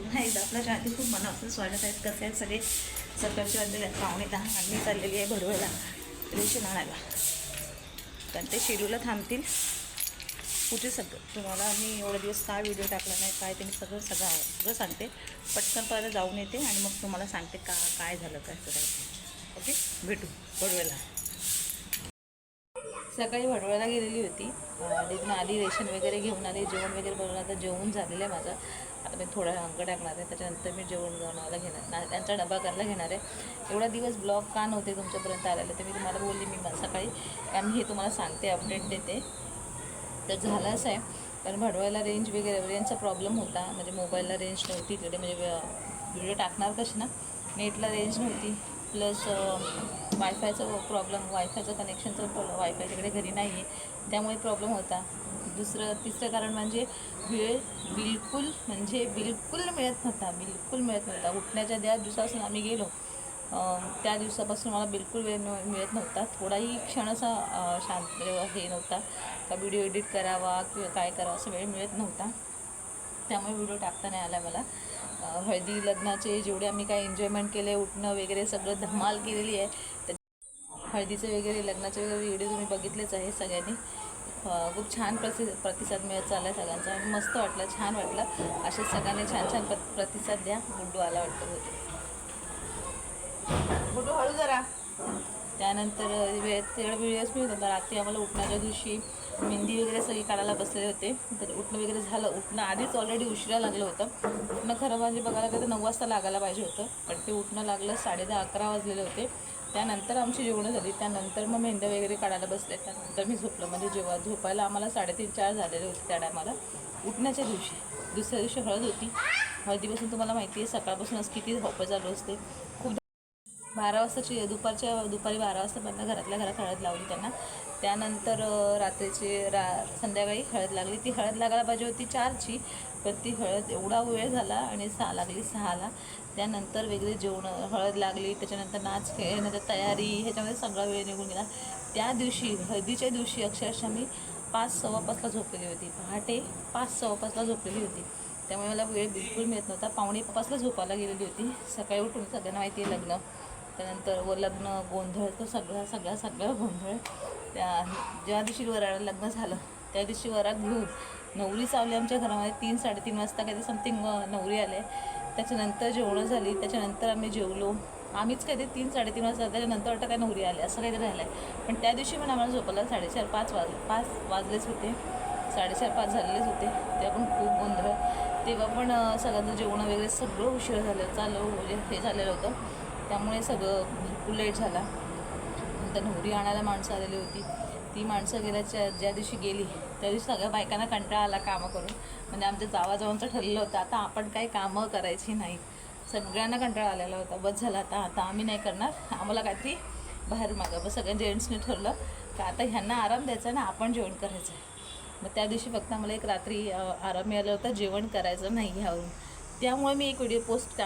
पुन्हा एकदा आपल्या चॅनल खूप मनापासून स्वागत आहे. कसे आहेत सगळे? सकाळचे वाजले पावणे दहा आणि मी चाललेली आहे भडवळला रेशन आणायला कारण ते शेड्यूलला थांबतील. कुठे सगळं तुम्हाला मी एवढे दिवस काय व्हिडिओ टाकला नाही काय त्यांनी सगळं सगळं सगळं सांगते. पटकन पहिलं जाऊन येते आणि मग तुम्हाला सांगते का काय झालं काय करायचं. ओके? भेटू भडवेला सकाळी भडवळ्याला गेलेली होती. तिथून आली रेशन वगैरे घेऊन आली जेवण वगैरे बनवलं आता जेवून झालेलं आहे माझं. आता मी थोडं अंक टाकणार आहे त्याच्यानंतर मी जेवण बनवायला घेणार ना त्यांचा डबा करायला घेणार आहे. एवढा दिवस ब्लॉग का नव्हते तुमच्यापर्यंत आलेले तर मी तुम्हाला बोलली मी सकाळी. कारण हे तुम्हाला सांगते अपडेट देते. तर झालं असं आहे. कारण भडवायला रेंज वगैरे रेंजचा प्रॉब्लेम होता. म्हणजे मोबाईलला रेंज नव्हती. तिकडे म्हणजे व्हिडिओ टाकणार कशी ना? नेटला रेंज नव्हती. प्लस वायफायचं प्रॉब्लेम वायफायचं कनेक्शनचं प्रॉब्लेम वायफाय तिकडे घरी नाही आहे त्यामुळे प्रॉब्लेम होता. दुसरं तिसरं कारण म्हणजे वेळ बिलकुल म्हणजे बिलकुल मिळत नव्हता बिलकुल मिळत नव्हता. उठण्याच्या द्या दिवसापासून आम्ही गेलो त्या दिवसापासून मला बिलकुल वेळ न- मिळत नव्हता. थोडाही क्षण असा शांत हे नव्हता. का व्हिडिओ एडिट करावा किंवा काय करावं असं वेळ मिळत नव्हता. त्यामुळे व्हिडिओ टाकता नाही आला मला. हळदी लग्नाचे जेवढे आम्ही काय एन्जॉयमेंट केले उठणं वगैरे सगळं धमाल केलेली आहे. त्या हळदीचे वगैरे लग्नाचे वगैरे व्हिडिओ तुम्ही बघितलेच आहे सगळ्यांनी. खूप छान प्रति प्रतिसाद मिळत चालला आहे सगळ्यांचा आणि मस्त वाटलं छान वाटलं. असे सगळ्यांनी छान छान प्र- प्रतिसाद द्या. गुड्डू आला वाटतं होते गुड्डू हळू जरा. त्यानंतर वेळ तेवढा वेळच मिळत होता. रात्री आम्हाला उठण्याच्या दिवशी मेहंदी वगैरे सगळी काढायला बसलेले होते. तर उठणं वगैरे झालं. उठणं आधीच ऑलरेडी उशिरा लागलं होतं. उठणं खरं म्हणजे बघायला गेलं तर नऊ वाजता लागायला पाहिजे होतं. पण ते उठणं लागलं साडे दहा अकरा वाजलेले होते. त्यानंतर आमची जेवणं झाली. त्यानंतर मग मेहंद्या वगैरे काढायला बसले. त्यानंतर मी झोपलं. म्हणजे जेव्हा झोपायला आम्हाला साडेतीन चार झालेले होते त्या टायमाला उठण्याच्या दिवशी. दुसऱ्या दिवशी हळद होती. हळदीपासून तुम्हाला माहिती आहे सकाळपासूनच किती धावपळ चालू असते. खूप बारा वाजताची दुपारच्या दुपारी बारा वाजतापर्यंत घरातल्या घरात हळद लावली त्यांना. त्यानंतर रात्रीची रा संध्याकाळी हळद लागली. ती हळद लागायला पाहिजे होती चारची पण ती हळद एवढा वेळ झाला आणि सहा लागली सहाला. त्यानंतर वेगळी जेवणं हळद लागली. त्याच्यानंतर नाच खेळ नंतर तयारी ह्याच्यामध्ये सगळा वेळ निघून गेला. त्या दिवशी हळदीच्या दिवशी अक्षरशः मी पाच सव्वा पाचला झोपलेली होती. पहाटे पाच सव्वा पाचला झोपलेली होती. त्यामुळे मला वेळ बिलकुल मिळत नव्हता. पावणे पाचला झोपायला गेलेली होती. सकाळी उठून सगळ्यांना माहिती आहे लग्न. त्यानंतर व लग्न गोंधळ तो सगळा सगळा सगळा गोंधळ. त्या ज्या दिवशी वराड लग्न झालं त्या दिवशी वरात घेऊन नवरी चावली आमच्या घरामध्ये तीन साडेतीन वाजता काहीतरी समथिंग नवरी आले. त्याच्यानंतर जेवणं झाली. त्याच्यानंतर आम्ही जेवलो. आम्हीच काहीतरी तीन साडेतीन वाजता त्याच्यानंतर वाटतं काय नवरी आले असं काहीतरी राहिलं आहे पण त्या दिवशी पण आम्हाला झोपायला साडेचार पाच वाज पाच वाजलेच होते. साडेचार पाच झालेलेच होते. तेव्हा पण खूप गोंधळ. तेव्हा पण सगळ्यांचं जेवणं वगैरे सगळं उशीर झालं. चालू म्हणजे हे झालेलं होतं. त्यामुळे सगळं भरपूर लेट झाला. नंतर नवरी आणायला माणसं आलेली होती. ती माणसं गेल्याच्या ज्या दिवशी गेली त्या दिवशी सगळ्या बायकांना कंटाळा आला कामं करून म्हणजे आमच्या जावाजावांचं ठरलेलं होतं आता आपण काही कामं करायची नाही. सगळ्यांना कंटाळा आलेला होता. बस झाला आता आता आम्ही नाही करणार. आम्हाला काहीतरी बाहेर मागा. बस सगळ्या जेंट्सने ठरलं का आता ह्यांना आराम द्यायचा ना आपण जेवण करायचं आहे. मग त्या दिवशी फक्त आम्हाला एक रात्री आराम मिळाला होता. जेवण करायचं नाही ह्यावरून. त्यामुळे मी एक व्हिडिओ पोस्ट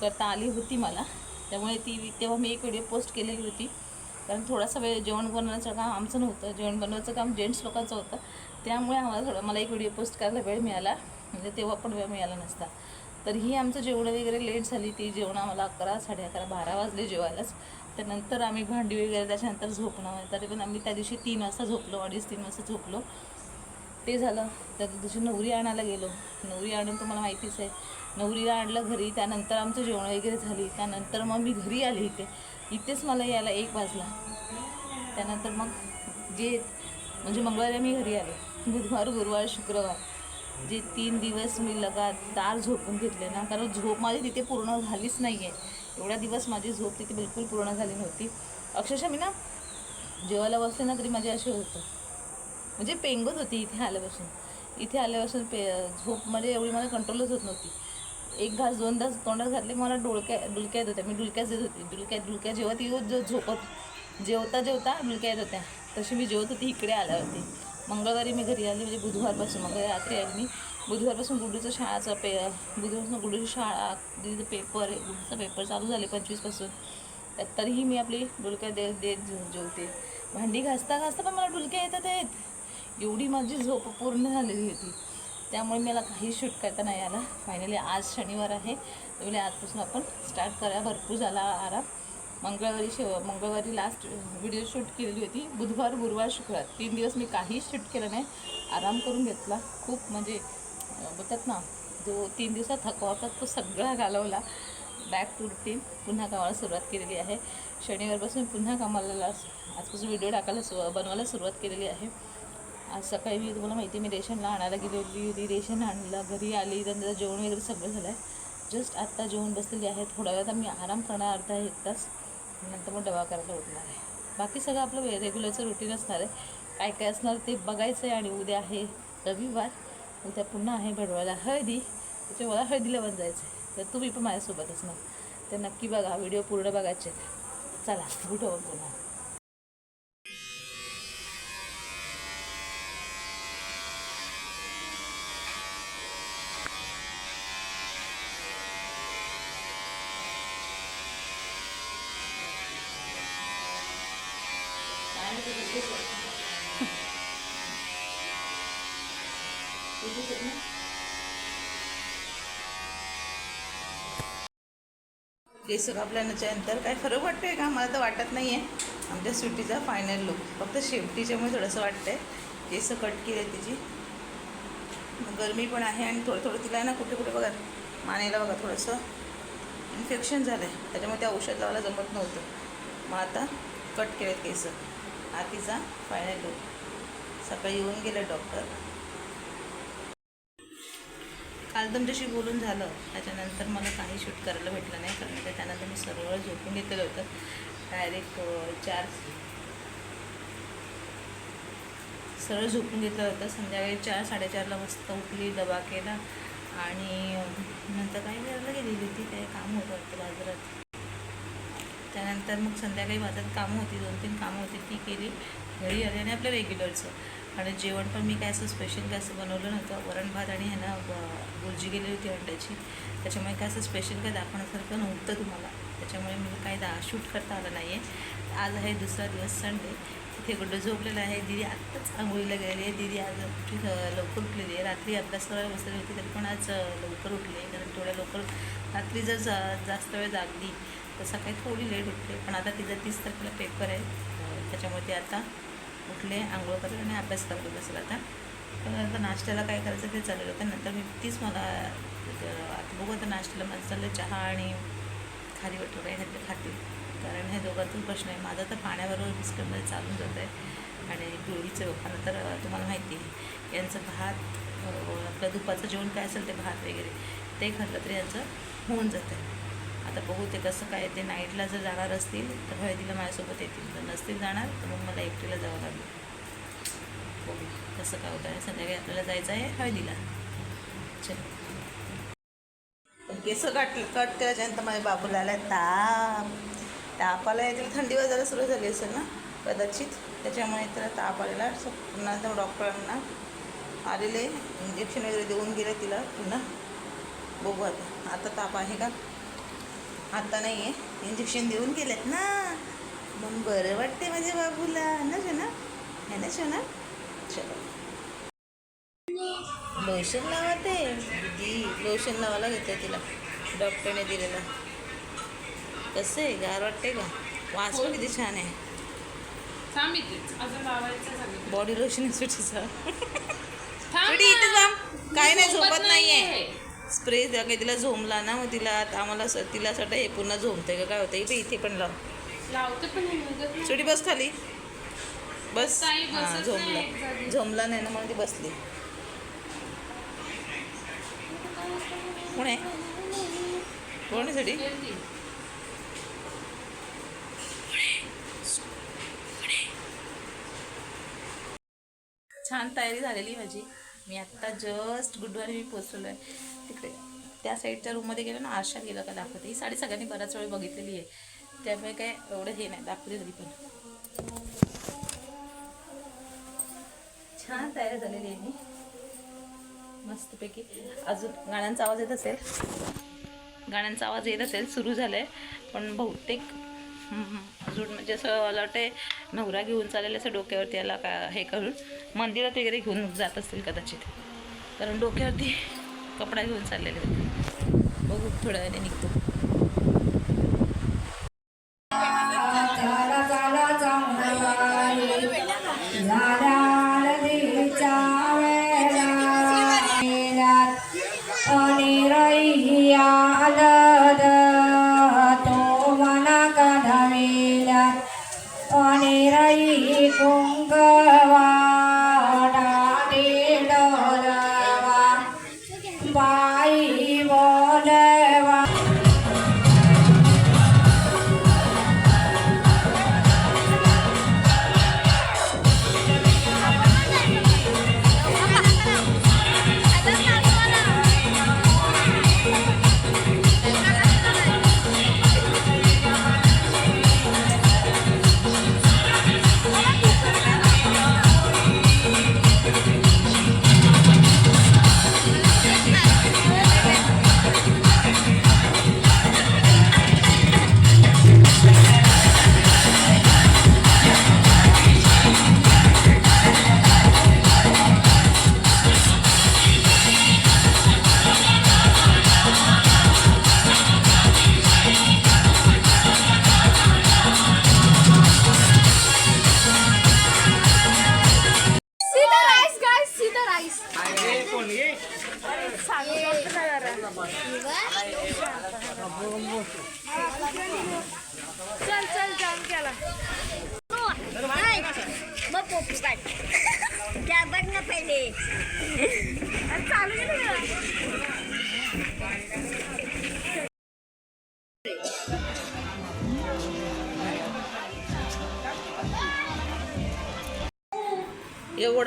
करता आली होती मला. त्यामुळे ती तेव्हा मी एक व्हिडिओ पोस्ट केलेली होती. कारण थोडासा वेळ जेवण बनवण्याचं काम आमचं नव्हतं. जेवण बनवायचं काम जेंट्स लोकांचं होतं. त्यामुळे आम्हाला थोडं मला एक व्हिडिओ पोस्ट करायला वेळ मिळाला. म्हणजे तेव्हा पण वेळ मिळाला नसता. तर ही आमचं जेवण वगैरे लेट झाली. ती जेवण आम्हाला अकरा साडे अकरा बारा वाजले जेवायलाच. त्यानंतर आम्ही भांडी वगैरे त्याच्यानंतर झोपणं तरी पण आम्ही त्या दिवशी तीन वाजता झोपलो. अडीच तीन वाजता झोपलो. ते झालं. त्या दिवशी नवरी आणायला गेलो. नवरी आणून तुम्हाला माहितीच आहे. नवरीला आणलं घरी त्यानंतर आमचं जेवण वगैरे झाली. त्यानंतर मग मी घरी आले इथे. इथेच मला यायला एक वाजला. त्यानंतर मग जे म्हणजे मंगळवारी मी घरी आले. बुधवार गुरुवार शुक्रवार. जे तीन दिवस मी लगातार झोपून घेतले ना कारण झोप माझी तिथे पूर्ण झालीच नाही आहे एवढ्या दिवस माझी झोप तिथे बिलकुल पूर्ण झाली नव्हती. अक्षरशः मी ना जेवायला बसले ना तरी माझे असे होतं. म्हणजे पेंगत होती इथे आल्यापासून. इथे आल्यापासून पे झोप म्हणजे एवढी मला कंट्रोलच होत नव्हती. एक घास दोन घास तोंडात घातले मला डोळक्या डुलक्या येत होत्या. मी डुलक्याच देत होती. डुलक्या डुलक्या जेव्हा ती जो झोपत जेवता जेवता डुलक्या येत होत्या. तशी मी जेवत होती इकडे आल्यावरती मंगळवारी मी घरी आली म्हणजे बुधवारपासून मग रात्री आली मी. बुधवारपासून गुडूचं शाळाचा पे बुधवारपासून गुडूची शाळा गुड्डूचं पेपर गुडूचा पेपर चालू झाले पंचवीसपासून. त्यात तरीही मी आपली डुलक्या दे देत जेवते. भांडी घासता घासता पण मला डुलक्या येतात आहेत. एवढी माझी झोप पूर्ण झालेली होती. त्यामुळे मला काही शूट करता नाही आला. फायनली आज शनिवार आहे. त्यामुळे आजपासून आपण स्टार्ट करा भरपूर झाला आराम. मंगळवारी शेव मंगळवारी लास्ट व्हिडिओ शूट केलेली होती. बुधवार गुरुवार शुक्रवार. तीन दिवस मी काहीच शूट केलं नाही. आराम करून घेतला. खूप म्हणजे बोलतात ना जो तीन दिवसात थकवा होता तो सगळा घालवला. बॅक टू रुटीन पुन्हा कामाला सुरुवात केलेली आहे. शनिवारपासून पुन्हा कामाला आजपासून व्हिडिओ टाकायला सु बनवायला सुरुवात केलेली आहे. आज सकाळी मी तुम्हाला माहिती आहे मी रेशनला आणायला गेली होती रेशन आणलं घरी आली त्यानंतर जेवण वगैरे सगळं झालं आहे जस्ट आत्ता जेवण बसलेली आहे थोड्या वेळात मी आराम करणार अर्धा एक तास नंतर मग डबा करायला उठणार आहे. बाकी सगळं आपलं रेग्युलरचं रुटीन असणार आहे. काय काय असणार ते बघायचं आहे आणि उद्या आहे रविवार उद्या पुन्हा आहे भडवायला हळदी त्याच्या मला हळदीला पण जायचं आहे तर तुम्ही पण माझ्यासोबत असणार तर नक्की बघा व्हिडिओ पूर्ण बघायचे चला भेटू पुन्हा. केस कापल्यानंतर नंतर काय फरक वाटतोय का? मला तर वाटत नाही आहे आमच्या सुट्टीचा फायनल लुक फक्त शेवटीच्यामुळे थोडंसं वाटतं आहे केस कट केले तिची. गरमी पण आहे आणि थोडं थोडं तिला आहे ना कुठे कुठे बघा मानेला बघा थोडंसं. इन्फेक्शन झालं आहे त्याच्यामुळे ते औषध लावायला जमत नव्हतं. मग आता कट केलेत केस हा तिचा फायनल लुक सकाळी येऊन गेलं डॉक्टर काल तुमच्याशी बोलून झालं. त्याच्यानंतर मला काही शूट करायला भेटलं नाही कारण का त्यानंतर मी सरळ झोपून घेतलेलं होतं. डायरेक्ट चार सरळ झोपून घेतलं होतं. संध्याकाळी चार साडेचारला मस्त उठली डबा केला आणि नंतर काही करायला गेलेली होती. काय काम होतं वाटतं बाजारात. त्यानंतर मग संध्याकाळी माझ्यात कामं होती. दोन तीन कामं होती. ती केली. घरी आली आणि आपलं रेग्युलरचं आणि जेवण पण मी काय असं स्पेशल काय असं बनवलं नव्हतं. वरण भात आणि ह्यानं ब- गेली होती अंड्याची. त्याच्यामुळे काय असं स्पेशल काय दाखवण्यासारखं नव्हतं तुम्हाला. त्याच्यामुळे मी काही दा शूट करता आलं नाही आहे आज आहे दुसरा दिवस संडे तिथे गुड्डू झोपलेला आहे. दिदी आत्ताच आंघोळीला गेलेली आहे. दिदी आज उठली लवकर उठलेली आहे. रात्री अभ्यास करायला बसलेली होती. तरी पण आज लवकर उठली आहे. कारण थोड्या लवकर रात्री जर जा जास्त वेळ जागली तर सकाळी थोडी लेट उठली पण आता तिचा तीस तारखेला पेपर आहे. त्याच्यामुळे ते आता उठले आंघोळ करेल आणि अभ्यास करतो बसेल आता. तर आता नाश्त्याला काय करायचं ते चालेल होतं नंतर मी तीच मला आता बघू आता नाश्त्याला माझं चाललं चहा आणि खारी वटर काही घातलं खातील कारण हे दोघांचाच प्रश्न आहे. माझा तर पाण्याबरोबर बिस्कटमध्ये चालून जात आहे. आणि गोळीचं लोकांना तर तुम्हाला माहिती आहे. यांचं भात आपलं दुपारचं जेवण काय असेल ते भात वगैरे ते खाल्लं तरी यांचं होऊन जातं आहे. आता बघू ते कसं काय ते नाईटला जर जाणार असतील तर हळदीला माझ्यासोबत येतील. जर नसतील जाणार तर मग मला एकटीला जावं लागेल. बघू कसं काय होतं आणि संध्याकाळी आपल्याला जायचं आहे हळदीला. चल. केस काट कट केल्याच्यानंतर माझ्या बाबूला आला ताप. ताप आला त्याला थंडी वाजायला सुरू झाली असेल ना? कदाचित. त्याच्यामुळे त्याला ताप आलेला. पुन्हा त्या डॉक्टरांना आलेले. इंजेक्शन वगैरे देऊन गेले तिला पुन्हा. बघू आता. आता ताप आहे का? आता नाही आहे इंजेक्शन देऊन गेलेत ना. मग बरं वाटते माझ्या बाबूला. ना शोना? है ना शोना? चलो लोशन लावते. दीदी लोशन लावायला घेते तिला. डॉक्टरने दिलेला. कसं आहे? गार वाटते का? वास पण किती छान आहे. बॉडी लोशन सुटीचा सुटी इथे. थांब. काय नाही झोपत नाहीये. स्प्रे काही तिला झोमला ना मग तिला आता आम्हाला तिला असं वाटतं हे पुन्हा झोमते का? काय होतं इथे इथे पण लाव. लावते पण. सुटी बस खाली. बस. हां झोमला. झोमला नाही ना म्हणून ती बसली. कोण आहे? कोण आहे. छान तयारी झालेली माझी. मी आत्ता जस्ट गुडवारी मी पोचलेलो आहे तिकडे. त्या साईडच्या रूममध्ये गेलं ना आरशात गेलं का दाखवते. ही साडी सगळ्यांनी बऱ्याच वेळ बघितलेली आहे. त्यामुळे काय एवढं हे नाही दाखवली तरी पण. छान तयार झालेली आहे मी. मस्तपैकी. अजून गाण्यांचा आवाज येत असेल. गाण्यांचा आवाज येत असेल सुरू झालं आहे पण बहुतेक अजून म्हणजे असं मला वाटते नवरा घेऊन चालेल असं डोक्यावरती याला का हे करून मंदिरात वगैरे घेऊन जात असतील कदाचित. कारण डोक्यावरती कपडा घेऊन चाललेले होते. बघू थोड्या वेळाने निघतो. एवढा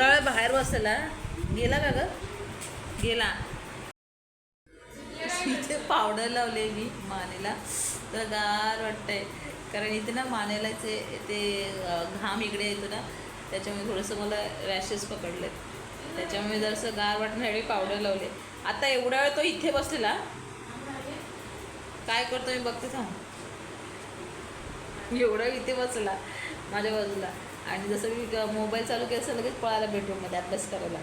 वेळ बाहेर बसला. गेला का ग? गेला. इथे पावडर लावले मी मानेला. तर गार वाटतंय. कारण इथे ना मानेलाचे ते घाम इकडे येतो ना त्याच्यामुळे थोडंसं मला रॅशेस पकडलेत. त्याच्यामुळे जरासं गार वाटण्यासाठी पावडर लावले. आता एवढा वेळ तो इथे बसलेला. काय करतो मी बघते थांब. एवढा इथे बसला माझ्या बाजूला. आणि जसं मी मोबाईल चालू केलं असं लगेच पळायला बेडरूममध्ये अभ्यास करायला.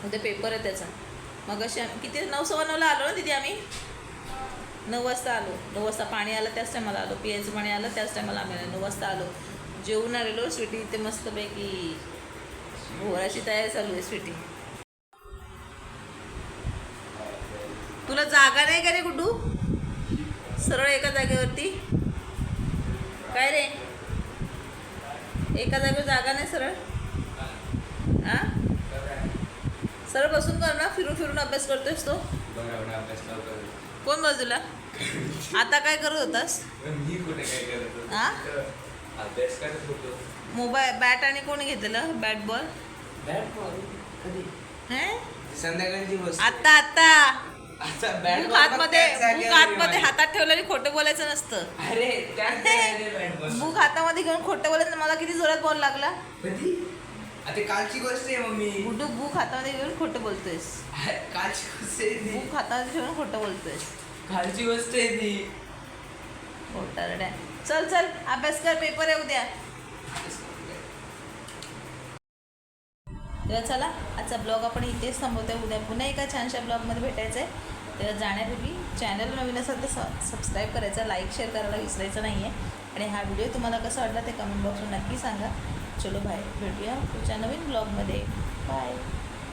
म्हणजे पेपर आहे त्याचा. मग अशी किती नऊ सव्वा नऊला आलो ना तिथे आम्ही? नऊ वाजता आलो. नऊ वाजता पाणी आलं त्याच टायमाला आलो. पियाचं पाणी आलं त्याच टायमाला आम्ही आलो. नऊ वाजता आलो. जेवून आलेलो स्वीटी इथे मस्तपैकी भोराची तयारी चालू आहे स्वीटी तुला जागा नाही का रे गुड्डू सरळ एका जागेवरती? काय रे? एका जागेवर जागा नाही सरळ? हा सरळ बसून कर ना फिरून फिरून अभ्यास करतोयस तो. कोण बाजूला? आता काय करत होतास? कुठे? हा मोबाईल बॅट आणि कोण घेतलेलं? बॅट बॉल संध्याकाळची आत्ता आता बॅट बुक आहे. हातात ठेवल्याने खोटं बोलायचं नसतं. अरे बुक हातामध्ये घेऊन खोटं बोलायचं मला किती जोरात बॉल लागला. आता कालची गोष्ट आहे मम्मी. गुड्डू बुक हातामध्ये घेऊन खोटं बोलतोयस. कालची गोष्ट आहे बुक हातामध्ये ठेवून खोटं बोलतोयस. कालची गोष्ट आहे ती. खोटारड्या चल चल. अभ्यास कर पेपर आहे उद्या तेव्हा चला आजचा ब्लॉग आपण इथेच थांबवतोय. उद्या पुन्हा एका छानशा ब्लॉगमध्ये भेटायचं आहे तेव्हा जाण्यापूर्वी चॅनल नवीन असेल तर स सबस्क्राईब करायचं लाईक शेअर करायला विसरायचं नाही आहे आणि हा व्हिडिओ तुम्हाला कसा वाटला ते कमेंट बॉक्सवर नक्की सांगा. चलो बाय भेटूया पुढच्या नवीन ब्लॉगमध्ये. बाय